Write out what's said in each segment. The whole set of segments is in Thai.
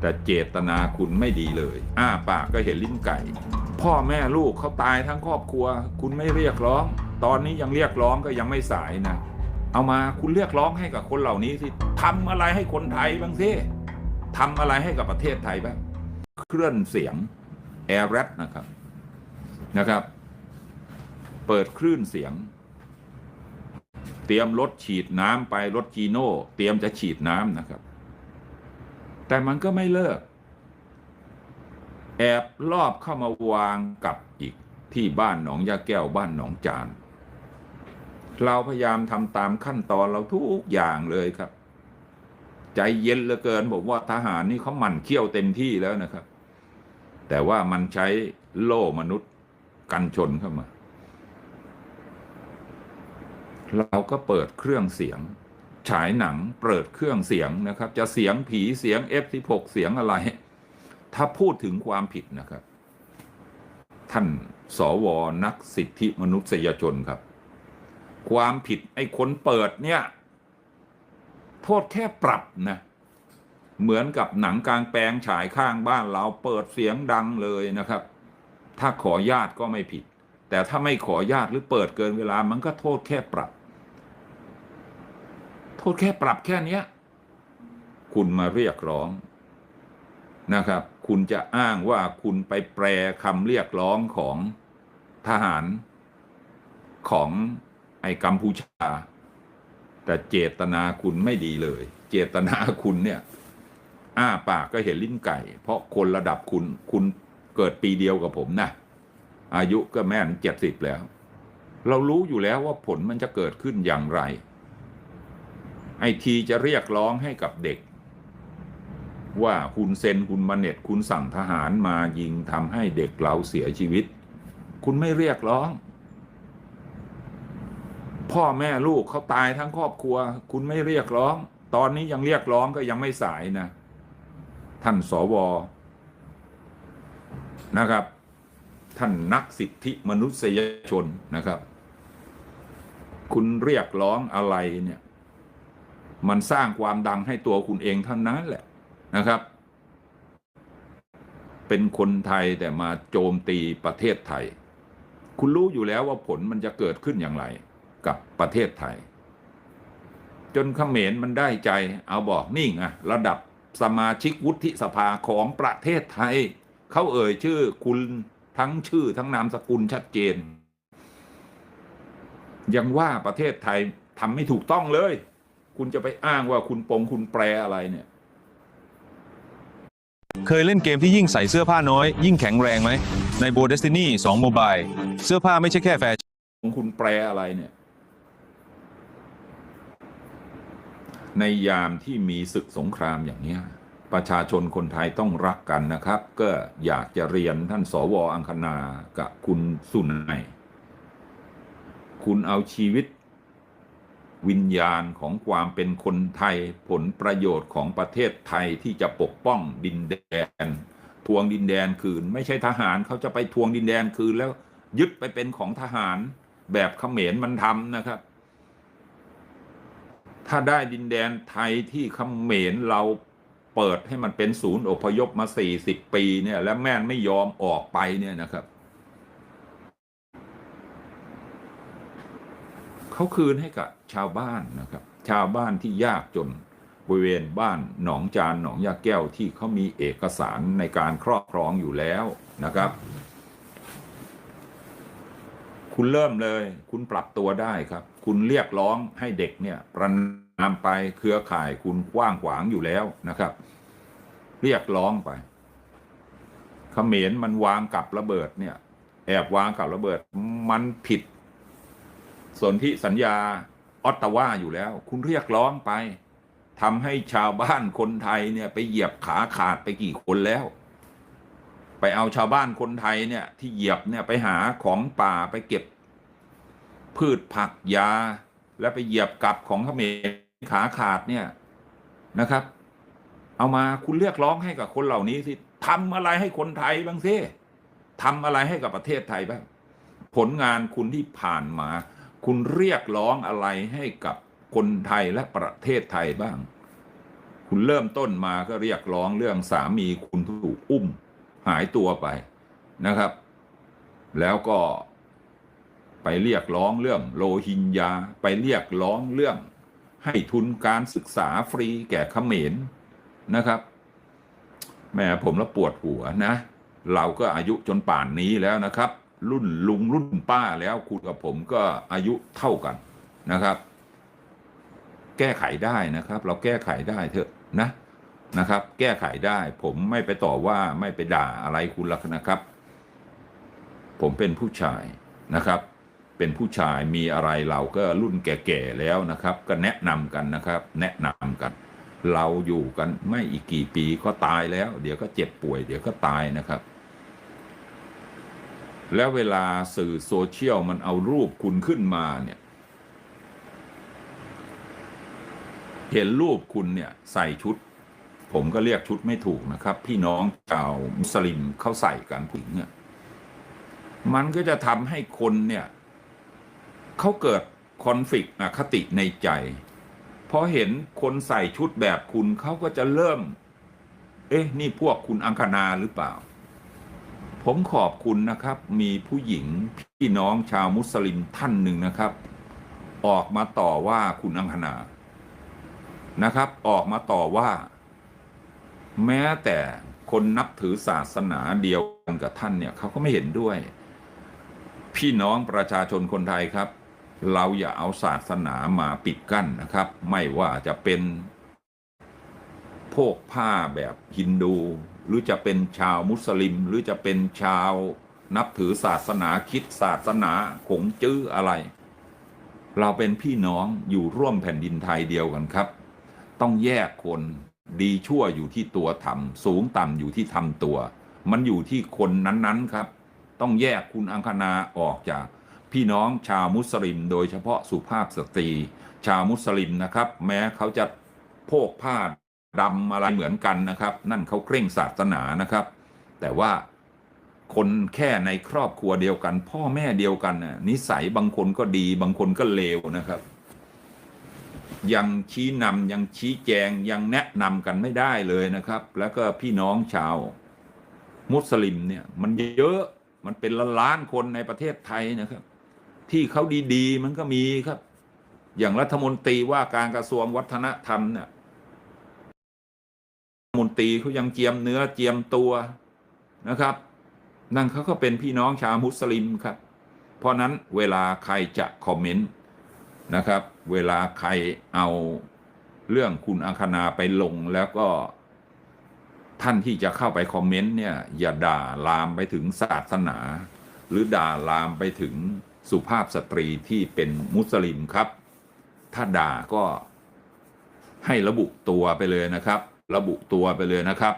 แต่เจตนาคุณไม่ดีเลย อ้าปากก็เห็นลิ้นไก่ พ่อแม่ลูกเขาตายทั้งครอบครัว คุณไม่เรียกร้อง ตอนนี้ยังเรียกร้องก็ยังไม่สายนะ เอามาคุณเรียกร้องให้กับคนเหล่านี้สิทำอะไรให้คนไทยบ้างสิทำอะไรให้กับประเทศไทยบ้าง เคลื่อนเสียงแอร์แรดนะครับนะครับ เปิดคลื่นเสียง เตรียมรถฉีดน้ำไปรถจีโน่ เตรียมจะฉีดน้ำนะครับ แต่มันก็ไม่เลิก แอบลอบเข้ามาวางกับอีกที่บ้านหนองยาแก้วบ้านหนองจาน เราพยายามทำตามขั้นตอนเราทุกอย่างเลยครับ ใจเย็นเหลือเกินผมว่าทหารนี่เขาหมั่นเคี่ยวเต็มที่แล้วนะครับ แต่ว่ามันใช้โล่มนุษย์กันชนเข้ามา เราก็เปิดเครื่องเสียง ฉายหนังเปิดเครื่องเสียงนะครับ จะเสียงผีเสียง F16 เสียงอะไร ถ้าพูดถึงความผิดนะครับ ท่านสวนักสิทธิมนุษยชนครับ ความผิดไอ้คนเปิดเนี่ย โทษแค่ปรับนะ เหมือนกับหนังกลางแปลงฉายข้างบ้านเราเปิดเสียงดังเลยนะครับ ถ้าขอญาตก็ไม่ผิด แต่ถ้าไม่ขอญาตหรือเปิดเกินเวลามันก็โทษแค่ปรับ โทษแค่ปรับแค่เนี้ย คุณมาเรียกร้องนะครับ คุณจะอ้างว่าคุณไปแปลคำเรียกร้องของทหารของไอ้กัมพูชา แต่เจตนาคุณไม่ดีเลย เจตนาคุณเนี่ย อ้าปากก็เห็นลิ้นไก่ เพราะคนระดับคุณคุณเกิดปีเดียวกับผมนะอายุก็แม่นเจ็ดสิบแล้ว เรารู้อยู่แล้วว่าผลมันจะเกิดขึ้นอย่างไร ไอทีจะเรียกร้องให้กับเด็ก ว่าคุณเซนคุณมาเน็ตคุณสั่งทหารมายิงทำให้เด็กเราเสียชีวิต คุณไม่เรียกร้อง พ่อแม่ลูกเขาตายทั้งครอบครัว คุณไม่เรียกร้อง ตอนนี้ยังเรียกร้องก็ยังไม่สายนะ ท่านสวนะครับ ท่านนักสิทธิมนุษยชนนะครับ คุณเรียกร้องอะไรเนี่ย มันสร้างความดังให้ตัวคุณเองเท่านั้นแหละนะครับ เป็นคนไทยแต่มาโจมตีประเทศไทย คุณรู้อยู่แล้วว่าผลมันจะเกิดขึ้นอย่างไรกับประเทศไทย จนเขมรมันได้ใจเอาบอกนี่ไงระดับสมาชิกวุฒิสภาของประเทศไทย เขาเอ่ยชื่อคุณทั้งชื่อทั้งนามสกุลชัดเจน ยังว่าประเทศไทยทำไม่ถูกต้องเลย คุณจะไปอ้างว่าคุณปงคุณแปรอะไรเนี่ย เคยเล่นเกมที่ยิ่งใส่เสื้อผ้าน้อย ยิ่งแข็งแรงไหม ในโบ Destiny 2 Mobile เสื้อผ้าไม่ใช่แค่แฟชั่นของคุณแปลอะไรเนี่ย ในยามที่มีศึกสงครามอย่างเนี้ยประชาชนคนไทยต้องรักกันนะครับ ก็อยากจะเรียนท่านสวอังคณากับคุณสุนัย คุณเอาชีวิต วิญญาณของความเป็นคนไทยผลประโยชน์ของประเทศไทยที่จะปกป้องดินแดน ทวงดินแดนคืน ไม่ใช่ทหารเขาจะไปทวงดินแดนคืนแล้วยึดไปเป็นของทหารแบบเขมรมันทำนะครับ ถ้าได้ดินแดนไทยที่เขมรเราเปิดให้มันเป็นศูนย์อพยพมาสี่สิบปีเนี่ย แล้วแม่นไม่ยอมออกไปเนี่ยนะครับ เขาคืนให้กับชาวบ้านนะครับ ชาวบ้านที่ยากจนบริเวณบ้านหนองจานหนองยาแก้วที่เขามีเอกสารในการครอบครองอยู่แล้วนะครับ คุณเริ่มเลย คุณปรับตัวได้ครับ คุณเรียกร้องให้เด็กเนี่ยประนามไปเครือข่ายคุณกว้างขวางอยู่แล้วนะครับ เรียกร้องไปเขมรมันวางกับระเบิดเนี่ย แอบวางกับระเบิด มันผิด สนธิสัญญาออตตาวาอยู่แล้ว คุณเรียกร้องไปทำให้ชาวบ้านคนไทยเนี่ยไปเหยียบขาขาดไปกี่คนแล้ว ไปเอาชาวบ้านคนไทยเนี่ยที่เหยียบเนี่ยไปหาของป่าไปเก็บ พืชผักยา แล้วไปเหยียบกับของเขมรขาขาดเนี่ยนะครับ เอามาคุณเรียกร้องให้กับคนเหล่านี้สิทำอะไรให้คนไทยบ้างสิทำอะไรให้กับประเทศไทยบ้างผลงานคุณที่ผ่านมา คุณเรียกร้องอะไรให้กับคนไทยและประเทศไทยบ้าง คุณเริ่มต้นมาก็เรียกร้องเรื่องสามีคุณถูกอุ้มหายตัวไปนะครับ แล้วก็ไปเรียกร้องเรื่องโลหิงญาไปเรียกร้องเรื่องให้ทุนการศึกษาฟรีแก่เขมรนะครับ แม่ผมแล้วปวดหัวนะ เราก็อายุจนป่านนี้แล้วนะครับ รุ่นลุงรุ่นป้าแล้วคุณกับผมก็อายุเท่ากันนะครับ แก้ไขได้นะครับ เราแก้ไขได้เถอะนะนะครับ แก้ไขได้ ผมไม่ไปต่อว่าไม่ไปด่าอะไรคุณหรอกนะครับ ผมเป็นผู้ชายนะครับ เป็นผู้ชายมีอะไรเราก็รุ่นแก่ๆแล้วนะครับ ก็แนะนำกันนะครับ แนะนำกัน เราอยู่กันไม่อีกกี่ปีก็ตายแล้ว เดี๋ยวก็เจ็บป่วย เดี๋ยวก็ตายนะครับ แล้วเวลาสื่อโซเชียลมันเอารูปคุณขึ้นมาเนี่ย เห็นรูปคุณเนี่ยใส่ชุด ผมก็เรียกชุดไม่ถูกนะครับ พี่น้องชาวมุสลิมเขาใส่กันผู้หญิงเนี่ยมันก็จะทำให้คนเนี่ยเขาเกิดคอนฟ lict อคติในใจพอเห็นคนใส่ชุดแบบคุณเขาก็จะเริ่ม เอ๊ะ นี่พวกคุณอังคณาหรือเปล่า ผมขอบคุณนะครับ มีผู้หญิงพี่น้องชาวมุสลิมท่านหนึ่งนะครับ ออกมาต่อว่าคุณอังคณานะครับ ออกมาต่อว่า แม้แต่คนนับถือศาสนาเดียวกันกับท่านเนี่ยเขาก็ไม่เห็นด้วย พี่น้องประชาชนคนไทยครับ เราอย่าเอาศาสนามาปิดกั้นนะครับ ไม่ว่าจะเป็นโพกผ้าแบบฮินดู หรือจะเป็นชาวมุสลิม หรือจะเป็นชาวนับถือศาสนาคิดศาสนาขงจื้ออะไร เราเป็นพี่น้องอยู่ร่วมแผ่นดินไทยเดียวกันครับ ต้องแยกคนดีชั่วอยู่ที่ตัวทำสูงต่ำอยู่ที่ทำตัว มันอยู่ที่คนนั้นๆครับ ต้องแยกคุณอังคณาออกจากพี่น้องชาวมุสลิม โดยเฉพาะสุภาพสตรี ชาวมุสลิมนะครับ แม้เขาจะโพกผ้า ดำอะไรเหมือนกันนะครับ นั่นเขาเคร่งศาสนานะครับ แต่ว่าคนแค่ในครอบครัวเดียวกัน พ่อแม่เดียวกันนิสัยบางคนก็ดี บางคนก็เลวนะครับ ยังชี้นำยังชี้แจงยังแนะนำกันไม่ได้เลยนะครับ แล้วก็พี่น้องชาว มุสลิมเนี่ย มันเยอะมันเป็นล้านล้านคนในประเทศไทยนะครับ ที่เขาดีๆ มันก็มีครับ อย่างรัฐมนตรีว่าการกระทรวงวัฒนธรรมเนี่ย มนตรีเขายังเจียมเนื้อเจียมตัวนะครับ นั่นเขาก็เป็นพี่น้องชาวมุสลิมครับ เพราะนั้นเวลาใครจะคอมเมนต์นะครับ เวลาใครเอาเรื่องคุณอังคณาไปลงแล้วก็ท่านที่จะเข้าไปคอมเมนต์เนี่ยอย่าด่าลามไปถึงศาสนา หรือด่าลามไปถึงสุภาพสตรีที่เป็นมุสลิมครับ ถ้าด่าก็ให้ระบุตัวไปเลยนะครับ ระบุตัวไปเลยนะครับ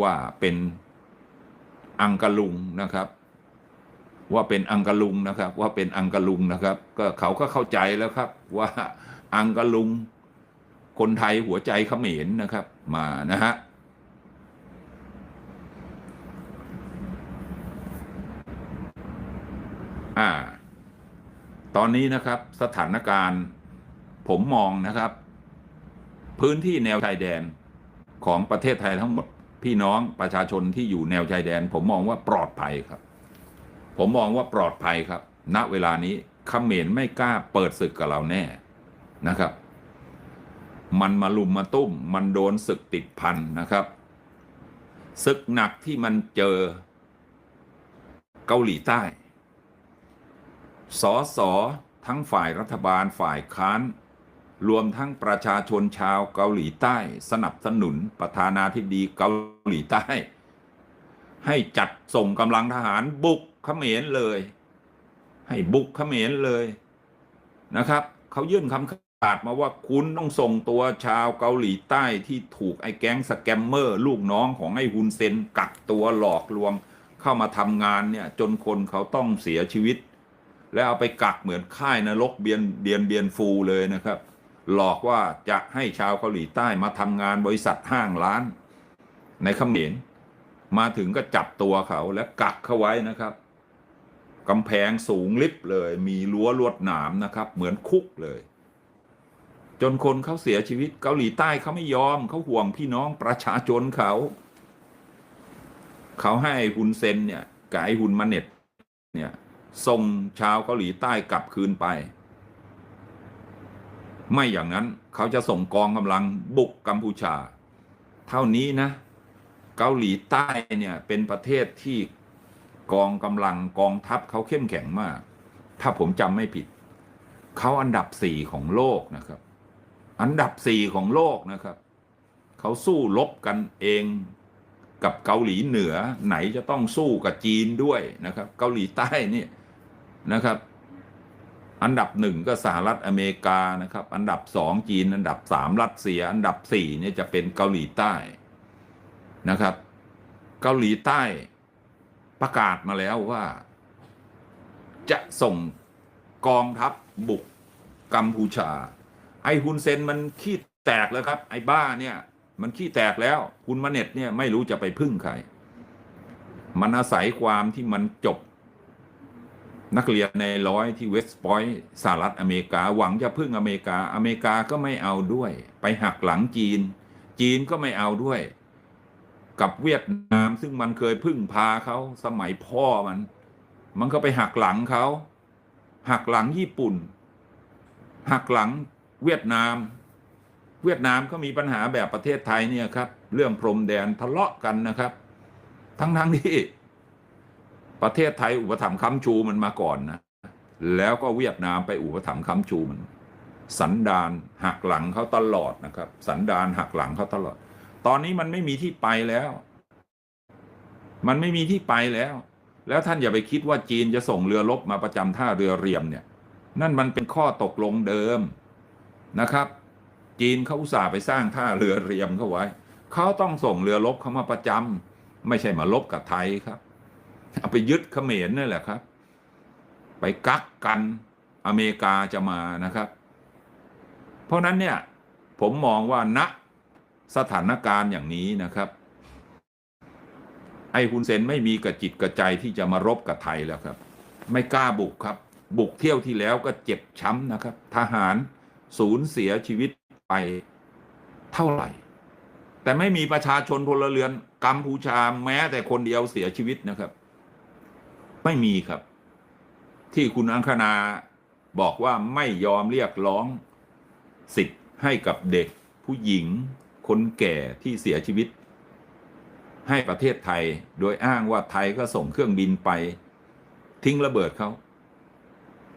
ว่าเป็นอังกะลุงนะครับ ว่าเป็นอังกะลุงนะครับ ว่าเป็นอังกะลุงนะครับ ก็เขาก็เข้าใจแล้วครับ ว่าอังกะลุง คนไทยหัวใจเขมรนะครับ มานะฮะอ่า ตอนนี้นะครับสถานการณ์ผมมองนะครับ พื้นที่แนวชายแดน ของประเทศไทยทั้งหมดพี่น้องประชาชนที่อยู่แนวชายแดน ผมมองว่าปลอดภัยครับ ผมมองว่าปลอดภัยครับ ณเวลานี้เขมรไม่กล้าเปิดศึกกับเราแน่นะครับ มันมาลุมมาตุ้ม มันโดนศึกติดพันนะครับศึกหนักที่มันเจอเกาหลีใต้สอสอทั้งฝ่ายรัฐบาลฝ่ายค้าน รวมทั้งประชาชนชาวเกาหลีใต้ สนับสนุนประธานาธิบดีเกาหลีใต้ ให้จัดส่งกำลังทหารบุกเขมรเลย ให้บุกเขมรเลยนะครับเขายื่นคำขาดมาว่าคุณต้องส่งตัวชาวเกาหลีใต้ที่ถูกไอ้แก๊งสแกมเมอร์ลูกน้องของไอ้ฮุนเซนกักตัวหลอกลวง เข้ามาทำงานเนี่ยจนคนเขาต้องเสียชีวิต แล้วเอาไปกักเหมือนค่ายนรกเบียนเบียนเบียนฟูเลยนะครับ หลอกว่าจะให้ชาวเกาหลีใต้มาทำงานบริษัทห้างร้าน ในเขมรมาถึงก็จับตัวเขาและกักเขาไว้นะครับกำแพงสูงลิบเลย มีรั้วลวดหนามนะครับ เหมือนคุกเลย จนคนเขาเสียชีวิตเกาหลีใต้เขาไม่ยอมเขาห่วงพี่น้องประชาชนเขา เขาให้ฮุนเซนเนี่ยกับไอฮุนมาเน็ตเนี่ยส่งชาวเกาหลีใต้กลับคืนไป ไม่อย่างนั้นเขาจะส่งกองกำลังบุกกัมพูชา เท่านี้นะ เกาหลีใต้เนี่ยเป็นประเทศที่กองกำลังกองทัพเขาเข้มแข็งมาก ถ้าผมจำไม่ผิด เขาอันดับสี่ของโลกนะครับ อันดับสี่ของโลกนะครับ เขาสู้รบกันเองกับเกาหลีเหนือไหนจะต้องสู้กับจีนด้วยนะครับ เกาหลีใต้นี่นะครับ อันดับหนึ่งก็สหรัฐอเมริกานะครับ อันดับสองจีน อันดับสามรัสเซีย อันดับสี่เนี่ยจะเป็นเกาหลีใต้นะครับ เกาหลีใต้ประกาศมาแล้วว่า จะส่งกองทัพบุกกัมพูชา ไอฮุนเซนมันขี้แตกแล้วครับ ไอ้บ้าเนี่ย มันขี้แตกแล้วคุณมาเน็ตเนี่ยไม่รู้จะไปพึ่งใคร มันอาศัยความที่มันจบ นักเรียนในร้อยที่เวสต์พอยต์สหรัฐอเมริกาหวังจะพึ่งอเมริกา อเมริกาก็ไม่เอาด้วย ไปหักหลังจีน จีนก็ไม่เอาด้วย กับเวียดนามซึ่งมันเคยพึ่งพาเขาสมัยพ่อมัน มันก็ไปหักหลังเขาหักหลังญี่ปุ่น หักหลังเวียดนาม เวียดนามก็มีปัญหาแบบประเทศไทยเนี่ยครับ เรื่องพรมแดนทะเลาะกันนะครับ ทั้งทั้งๆที่ ประเทศไทยอุปถัมภ์ค้ำชูมันมาก่อนนะแล้วก็เวียดนามไปอุปถัมภ์ค้ำชูมัน สันดานหักหลังเขาตลอดนะครับ สันดานหักหลังเขาตลอด ตอนนี้มันไม่มีที่ไปแล้ว มันไม่มีที่ไปแล้ว แล้วท่านอย่าไปคิดว่าจีนจะส่งเรือรบมาประจำท่าเรือเรียมเนี่ย นั่นมันเป็นข้อตกลงเดิมนะครับ จีนเขาอุตส่าห์ไปสร้างท่าเรือเรียมเขาไว้เขาต้องส่งเรือรบเขามาประจำไม่ใช่มาลบกับไทยครับ เอาไปยึดเขมรนั่นแหละครับ ไปกักกันอเมริกาจะมานะครับ เพราะนั้นเนี่ยผมมองว่าณสถานการณ์อย่างนี้นะครับ ไอ้ฮุนเซนไม่มีกระจิตกระใจที่จะมารบกับไทยแล้วครับ ไม่กล้าบุกครับ บุกเที่ยวที่แล้วก็เจ็บช้ำนะครับ ทหารสูญเสียชีวิตไปเท่าไหร่ แต่ไม่มีประชาชนพลเรือนกัมพูชาแม้แต่คนเดียวเสียชีวิตนะครับ ไม่มีครับ ที่คุณอังคณาบอกว่าไม่ยอมเรียกร้องสิทธิ์ให้กับเด็กผู้หญิง คนแก่ที่เสียชีวิต ให้ประเทศไทยโดยอ้างว่าไทยก็ส่งเครื่องบินไป ทิ้งระเบิดเขา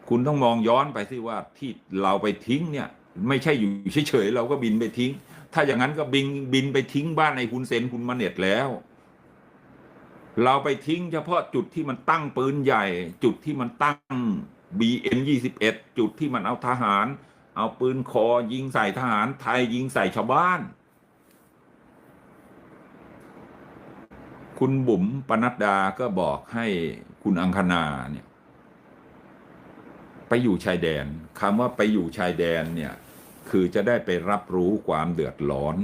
คุณต้องมองย้อนไปสิว่าที่เราไปทิ้งเนี่ย ไม่ใช่อยู่เฉยๆเราก็บินไปทิ้ง ถ้าอย่างนั้นก็บินบินไปทิ้งบ้านในคุณเซนคุณมาเน็ตแล้ว เราไปทิ้งเฉพาะจุดที่มันตั้งปืนใหญ่ จุดที่มันตั้ง BM 21 จุดที่มันเอาทหาร เอาปืนคอยิงใส่ทหารไทยยิงใส่ชาวบ้าน คุณบุ๋มปนัดดาก็บอกให้คุณอังคณาเนี่ยไปอยู่ชายแดนคำว่าไปอยู่ชายแดนเนี่ย คือจะได้ไปรับรู้ความเดือดร้อน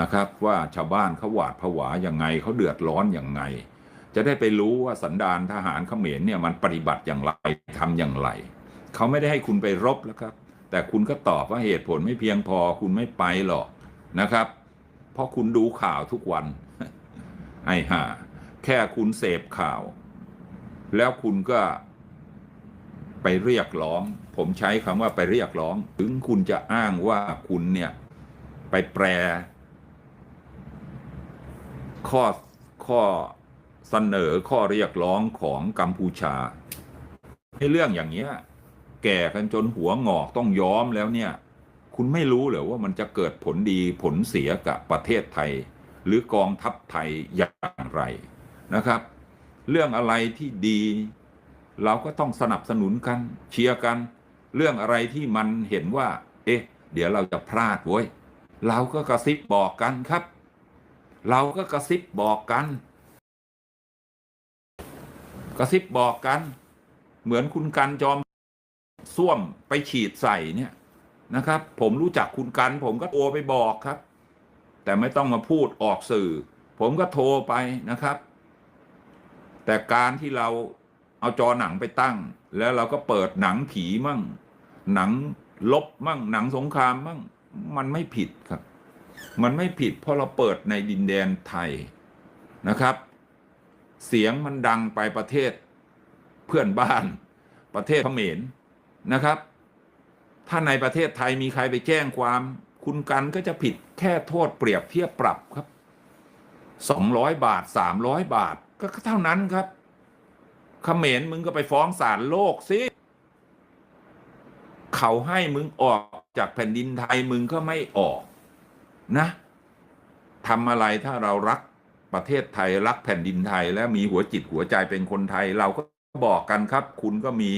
นะครับ ว่าชาวบ้านเขาหวาดผวาอย่างไงเขาเดือดร้อนอย่างไง จะได้ไปรู้ว่าสันดานทหารเขมรเนี่ยมันปฏิบัติอย่างไรทำอย่างไรเขาไม่ได้ให้คุณไปรบแล้วครับ แต่คุณก็ตอบว่าเหตุผลไม่เพียงพอคุณไม่ไปหรอกนะครับ เพราะคุณดูข่าวทุกวัน ไอ้ห่าแค่คุณเสพข่าว แล้วคุณก็ไปเรียกร้อง ผมใช้คำว่าไปเรียกร้อง ถึงคุณจะอ้างว่าคุณเนี่ย ไปแปล ข้อข้อเสนอข้อเรียกร้องของกัมพูชาให้เรื่องอย่างเนี้ย แก่กันจนหัวงอกต้องย้อมแล้วเนี่ย คุณไม่รู้เหรอว่ามันจะเกิดผลดีผลเสียกับประเทศไทย หรือกองทัพไทยอย่างไรนะครับ เรื่องอะไรที่ดี เราก็ต้องสนับสนุนกันเชียร์กัน เรื่องอะไรที่มันเห็นว่า เอ๊ะ เดี๋ยวเราจะพลาดเว้ยเราก็กระซิบบอกกันครับ เราก็กระซิบบอกกัน กระซิบบอกกัน เหมือนคุณกันจอมส้วมไปฉีดใส่เนี่ยนะครับ ผมรู้จักคุณกัน ผมก็โทรไปบอกครับ แต่ไม่ต้องมาพูดออกสื่อ ผมก็โทรไปนะครับ แต่การที่เราเอาจอหนังไปตั้ง แล้วเราก็เปิดหนังผีมั่ง หนังลบมั่ง หนังสงครามมั่ง มันไม่ผิดครับ มันไม่ผิดเพราะเราเปิดในดินแดนไทยนะครับ เสียงมันดังไปประเทศเพื่อนบ้านประเทศเขมรนะครับ ถ้าในประเทศไทยมีใครไปแจ้งความคุณกันก็จะผิดแค่โทษเปรียบเทียบปรับครับสองร้อยบาทสามร้อยบาทก็เท่านั้นครับเขมรมึงก็ไปฟ้องศาลโลกสิเขาให้มึงออกจากแผ่นดินไทยมึงก็ไม่ออก นะทำอะไรถ้าเรารักประเทศไทยรักแผ่นดินไทย และมีหัวจิตหัวใจเป็นคนไทย เราก็บอกกันครับ คุณก็มี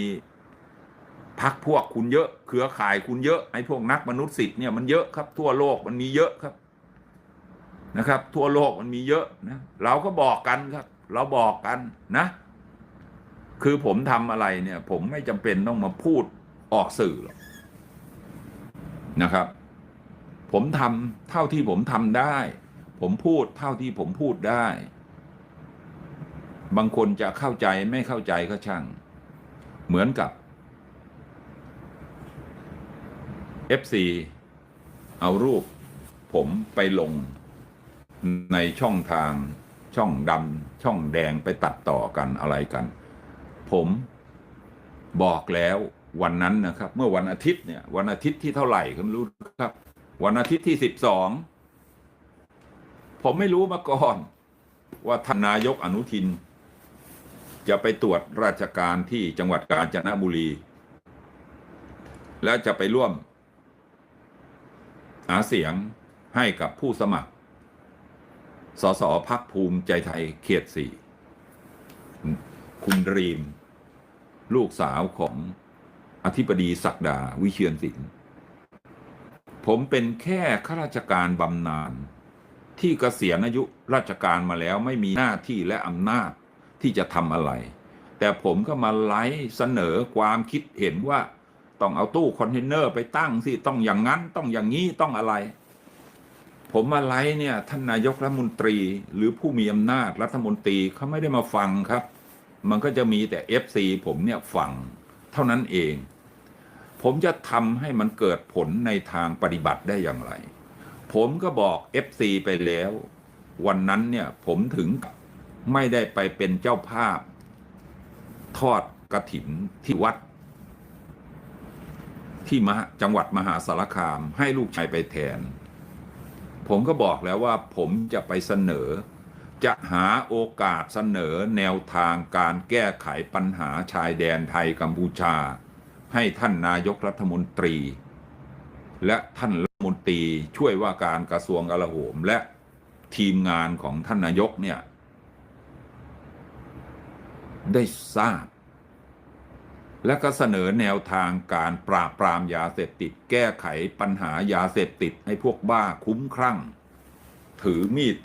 พักพวกคุณเยอะ เครือข่ายคุณเยอะไอ้พวกนักมนุษยสิทธิ์เนี่ยมันเยอะครับ ทั่วโลกมันมีเยอะครับนะครับ ทั่วโลกมันมีเยอะนะเราก็บอกกันครับ เราบอกกันนะ คือผมทำอะไรเนี่ย ผมไม่จำเป็นต้องมาพูดออกสื่อหรอกนะครับ ผมทำเท่าที่ผมทำได้ ผมพูดเท่าที่ผมพูดได้ บางคนจะเข้าใจไม่เข้าใจก็ช่าง เหมือนกับ FC เอารูป ผมไปลงในช่องทางช่องดำช่องแดงไปตัดต่อกันอะไรกัน ผมบอกแล้ววันนั้นนะครับ เมื่อวันอาทิตย์เนี่ย วันอาทิตย์ที่เท่าไหร่ก็ไม่รู้ครับ วันอาทิตย์ที่สิบสองผมไม่รู้มาก่อน ว่าท่านนายกอนุทิน จะไปตรวจราชการที่จังหวัดกาญจนบุรี แล้วจะไปร่วม หาเสียงให้กับผู้สมัคร สสพักภูมิใจไทยเขตสี่คุณรีม ลูกสาวของอธิบดีศักดาวิเชียนศิลป์ ผมเป็นแค่ข้าราชการบำนาญที่เกษียณอายุราชการมาแล้วไม่มีหน้าที่และอำนาจที่จะทำอะไร แต่ผมก็มาไลฟ์เสนอความคิดเห็นว่า ต้องเอาตู้คอนเทนเนอร์ไปตั้งสิต้องอย่างนั้นต้องอย่างนี้ต้องอะไร ผมมาไลฟ์เนี่ยท่านนายกรัฐมนตรีหรือผู้มีอำนาจรัฐมนตรีเขาไม่ได้มาฟังครับ มันก็จะมีแต่ FC ผมเนี่ยฟังเท่านั้นเอง ผมจะทำให้มันเกิดผลในทางปฏิบัติได้อย่างไร ผมก็บอก FC ไปแล้ว วันนั้นเนี่ยผมถึงไม่ได้ไปเป็นเจ้าภาพ ทอดกระถินที่วัด ที่มหจังหวัดมหาสารคามให้ลูกชายไปแทน ผมก็บอกแล้วว่าผมจะไปเสนอ จะหาโอกาสเสนอแนวทางการแก้ไขปัญหาชายแดนไทยกัมพูชา ให้ท่านนายกรัฐมนตรี และท่านรัฐมนตรีช่วยว่าการกระทรวงกลาโหม และทีมงานของท่านนายกเนี่ยได้ทราบ และก็เสนอแนวทางการปราบปรามยาเสพติด แก้ไขปัญหายาเสพติดให้พวกบ้าคุ้มครั่ง ถือมีด